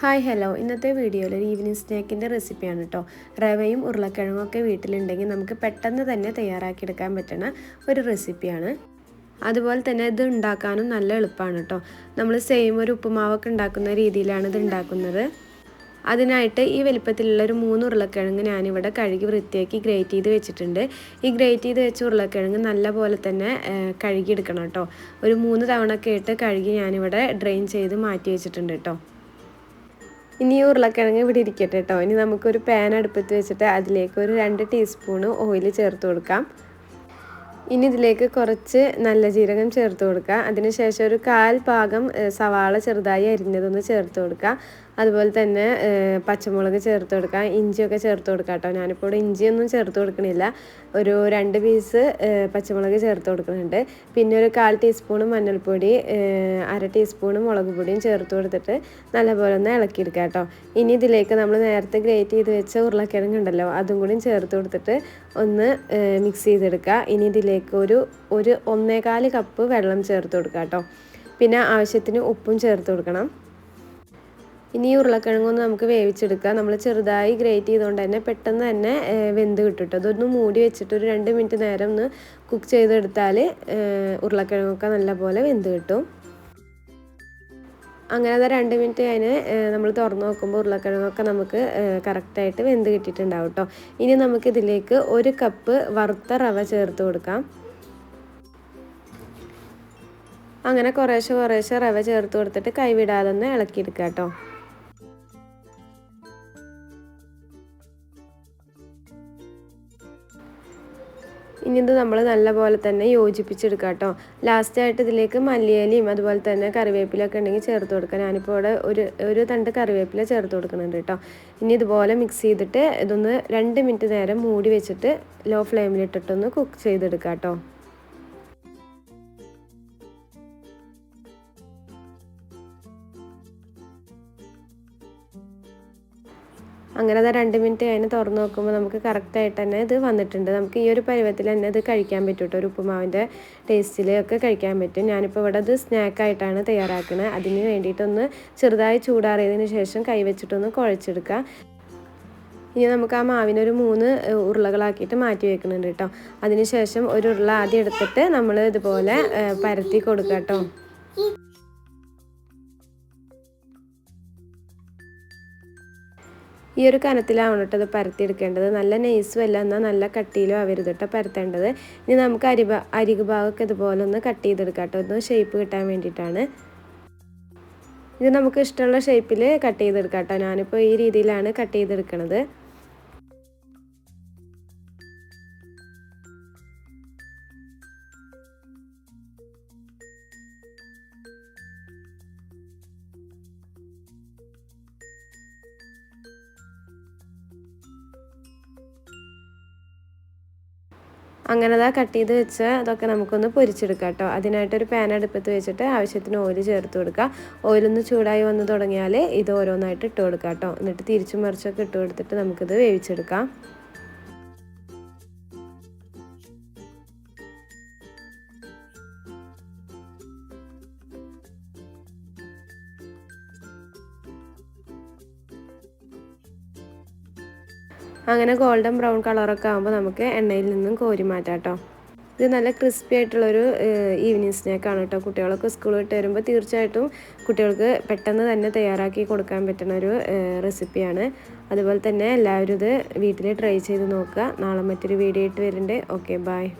Hi hello. ഇന്നത്തെ വീഡിയോയിൽ ഒരു ഈവനിങ് സ്നാക്കിന്റെ റെസിപ്പിയാണ് കേട്ടോ റവയും ഉരുളക്കിഴങ്ങും ഒക്കെ വീട്ടിലുണ്ടെങ്കിൽ നമുക്ക് പെട്ടെന്ന് തന്നെ തയ്യാറാക്കിയെടുക്കാൻ പറ്റുന്ന ഒരു റെസിപ്പിയാണ് അതുപോലെ തന്നെ ഇത് ഉണ്ടാക്കാനും നല്ല എളുപ്പമാണ് കേട്ടോ നമ്മൾ സെയിം ഒരു ഉപ്പുമാവൊക്കെ ഉണ്ടാക്കുന്ന രീതിയിലാണ് ഇത് ഉണ്ടാക്കുന്നത്. അതിനായിട്ട് ഈ വലിപ്പത്തിലുള്ള ഒരു മൂന്ന് ഉരുളക്കിഴങ്ങ് ഞാനിവിടെ കഴുകി വൃത്തിയാക്കി ഗ്രേറ്റ് ചെയ്ത് വെച്ചിട്ടുണ്ട്. ഈ ഗ്രേറ്റ് ചെയ്ത് വെച്ച ഉരുളക്കിഴങ്ങ് നല്ല പോലെ തന്നെ കഴുകിയെടുക്കണം കേട്ടോ ഒരു മൂന്ന് തവണ ഒക്കെ ഇട്ട് കഴുകി ഞാനിവിടെ ഡ്രെയിൻ ചെയ്ത് മാറ്റി വെച്ചിട്ടുണ്ട് കേട്ടോ ഇനി ഉരുളക്കിഴങ്ങ് ഇവിടെ ഇരിക്കട്ടെ കേട്ടോ. ഇനി നമുക്കൊരു പാൻ അടുപ്പത്ത് വെച്ചിട്ട് അതിലേക്ക് ഒരു രണ്ട് ടീസ്പൂണ് ഓയിൽ ചേർത്ത് കൊടുക്കാം. ഇനി ഇതിലേക്ക് കുറച്ച് നല്ല ജീരകം ചേർത്ത് കൊടുക്കുക അതിനുശേഷം ഒരു കാൽ പാകം സവാള ചെറുതായി അരിഞ്ഞതൊന്ന് ചേർത്ത് കൊടുക്കുക അതുപോലെ തന്നെ പച്ചമുളക് ചേർത്ത് കൊടുക്കാം. ഇഞ്ചിയൊക്കെ ചേർത്ത് കൊടുക്കാം കേട്ടോ. ഞാനിപ്പോൾ ഇവിടെ ഇഞ്ചിയൊന്നും ചേർത്ത് കൊടുക്കണില്ല. ഒരു രണ്ട് പീസ് പച്ചമുളക് ചേർത്ത് കൊടുക്കുന്നുണ്ട്. പിന്നെ ഒരു കാൽ ടീസ്പൂൺ മഞ്ഞൾപ്പൊടി അര ടീസ്പൂൺ മുളക് പൊടിയും ചേർത്ത് കൊടുത്തിട്ട് നല്ലപോലെ ഒന്ന് ഇളക്കിയെടുക്കുക കേട്ടോ. ഇനി ഇതിലേക്ക് നമ്മൾ നേരത്തെ ഗ്രേറ്റ് ചെയ്ത് വെച്ച ഉരുളക്കിഴങ്ങ് ഉണ്ടല്ലോ അതും കൂടി ചേർത്ത് കൊടുത്തിട്ട് ഒന്ന് മിക്സ് ചെയ്തെടുക്കുക. ഇനി ഇതിലേക്ക് ഒരു ഒരു ഒന്നേകാൽ കപ്പ് വെള്ളം ചേർത്ത് കൊടുക്കുക കേട്ടോ. പിന്നെ ആവശ്യത്തിന് ഉപ്പും ചേർത്ത് കൊടുക്കണം. ഇനി ഈ ഉരുളക്കിഴങ്ങൊന്ന് നമുക്ക് വേവിച്ചെടുക്കാം. നമ്മൾ ചെറുതായി ഗ്രേറ്റ് ചെയ്തുകൊണ്ട് തന്നെ പെട്ടെന്ന് തന്നെ വെന്ത് കിട്ടും അതൊന്ന് മൂടി വെച്ചിട്ട് ഒരു രണ്ട് മിനിറ്റ് നേരം ഒന്ന് കുക്ക് ചെയ്തെടുത്താൽ ഉരുളക്കിഴങ്ങൊക്കെ നല്ലപോലെ വെന്ത് കിട്ടും. അങ്ങനെ അത് രണ്ട് മിനിറ്റ് കഴിഞ്ഞ് നമ്മൾ തുറന്ന് നോക്കുമ്പോൾ ഉരുളക്കിഴങ്ങൊക്കെ നമുക്ക് കറക്റ്റായിട്ട് വെന്ത് കിട്ടിയിട്ടുണ്ടാവും കേട്ടോ ഇനി നമുക്കിതിലേക്ക് ഒരു കപ്പ് വറുത്ത റവ ചേർത്ത് കൊടുക്കാം. അങ്ങനെ കുറേശ്ശെ കുറേശ്ശെ റവ ചേർത്ത് കൊടുത്തിട്ട് കൈവിടാതെ ഒന്ന് ഇളക്കിയെടുക്കാം കേട്ടോ ഇനി ഇത് നമ്മൾ നല്ലപോലെ തന്നെ യോജിപ്പിച്ചെടുക്കുക കേട്ടോ ലാസ്റ്റായിട്ട് ഇതിലേക്ക് മല്ലിയിലയും അതുപോലെ തന്നെ കറിവേപ്പിലൊക്കെ ഉണ്ടെങ്കിൽ ചേർത്ത് കൊടുക്കുക ഞാനിപ്പോൾ ഇവിടെ ഒരു ഒരു തണ്ട് കറിവേപ്പില ചേർത്ത് കൊടുക്കുന്നുണ്ട് കേട്ടോ. ഇനി ഇതുപോലെ മിക്സ് ചെയ്തിട്ട് ഇതൊന്ന് രണ്ട് മിനിറ്റ് നേരം മൂടി വെച്ചിട്ട് ലോ ഫ്ലെയിമിലിട്ടിട്ടൊന്ന് കുക്ക് ചെയ്തെടുക്കാം കേട്ടോ അങ്ങനെ അത് രണ്ട് മിനിറ്റ് കഴിഞ്ഞ് തുറന്ന് നോക്കുമ്പോൾ നമുക്ക് കറക്റ്റായിട്ട് തന്നെ ഇത് വന്നിട്ടുണ്ട്. നമുക്ക് ഈ ഒരു പരുവത്തിൽ തന്നെ ഇത് കഴിക്കാൻ പറ്റും കേട്ടോ ഒരു ഉപ്പുമാവിന്റെ ടേസ്റ്റിൽ ഒക്കെ കഴിക്കാൻ പറ്റും. ഞാനിപ്പോൾ ഇവിടെ ഇത് സ്നാക്കായിട്ടാണ് തയ്യാറാക്കുന്നത് അതിന് വേണ്ടിയിട്ടൊന്ന് ചെറുതായി ചൂടാറിയതിന് ശേഷം കൈവച്ചിട്ടൊന്ന് കുഴച്ചെടുക്കുക ഇനി നമുക്ക് ആ മാവിനൊരു മൂന്ന് ഉരുളകളാക്കിയിട്ട് മാറ്റി വെക്കുന്നുണ്ട് കേട്ടോ. അതിനുശേഷം ഒരു ഉരുള ആദ്യം എടുത്തിട്ട് നമ്മൾ ഇതുപോലെ പരത്തി കൊടുക്കാം കേട്ടോ ഈ ഒരു കനത്തിലാണ് കേട്ടോ ഇത് പരത്തിയെടുക്കേണ്ടത്. നല്ല നെയ്സും അല്ല എന്നാൽ നല്ല കട്ടിയിലും ആവരുത് കേട്ടോ പരത്തേണ്ടത്. ഇനി നമുക്ക് അരി അരികു ഭാഗമൊക്കെ ഇതുപോലെ ഒന്ന് കട്ട് ചെയ്തെടുക്കാം കേട്ടോ. ഒന്ന് ഷേപ്പ് കിട്ടാൻ വേണ്ടിയിട്ടാണ്. ഇത് നമുക്ക് ഇഷ്ടമുള്ള ഷേപ്പിൽ കട്ട് ചെയ്തെടുക്കാം കേട്ടോ. ഞാനിപ്പോൾ ഈ രീതിയിലാണ് കട്ട് ചെയ്തെടുക്കണത്. അങ്ങനെ കട്ട് ചെയ്ത് വെച്ച അതൊക്കെ നമുക്കൊന്ന് പൊരിച്ചെടുക്കാം കേട്ടോ അതിനായിട്ടൊരു പാൻ അടുപ്പത്ത് വെച്ചിട്ട് ആവശ്യത്തിന് ഓയിൽ ചേർത്ത് കൊടുക്കുക. ഓയിലൊന്ന് ചൂടായി വന്ന് തുടങ്ങിയാൽ ഇത് ഓരോന്നായിട്ട് ഇട്ട് കൊടുക്കാം കേട്ടോ എന്നിട്ട് തിരിച്ചും മറിച്ചൊക്കെ ഇട്ട് കൊടുത്തിട്ട് നമുക്കിത് വേവിച്ചെടുക്കാം. അങ്ങനെ ഗോൾഡൻ ബ്രൗൺ കളറൊക്കെ ആകുമ്പോൾ നമുക്ക് എണ്ണയിൽ നിന്നും കോരി മാറ്റാം കേട്ടോ ഇത് നല്ല ക്രിസ്പി ആയിട്ടുള്ളൊരു ഈവനിങ് സ്നാക്കാണ് കേട്ടോ. കുട്ടികളൊക്കെ സ്കൂൾ വിട്ട് വരുമ്പോൾ തീർച്ചയായിട്ടും കുട്ടികൾക്ക് പെട്ടെന്ന് തന്നെ തയ്യാറാക്കി കൊടുക്കാൻ പറ്റുന്ന ഒരു റെസിപ്പിയാണ് അതുപോലെ തന്നെ എല്ലാവരും ഇത് വീട്ടിൽ ട്രൈ ചെയ്ത് നോക്കുക. നാളെ മറ്റൊരു വീഡിയോ ഇട്ട് വരുന്നുണ്ട്. Okay bye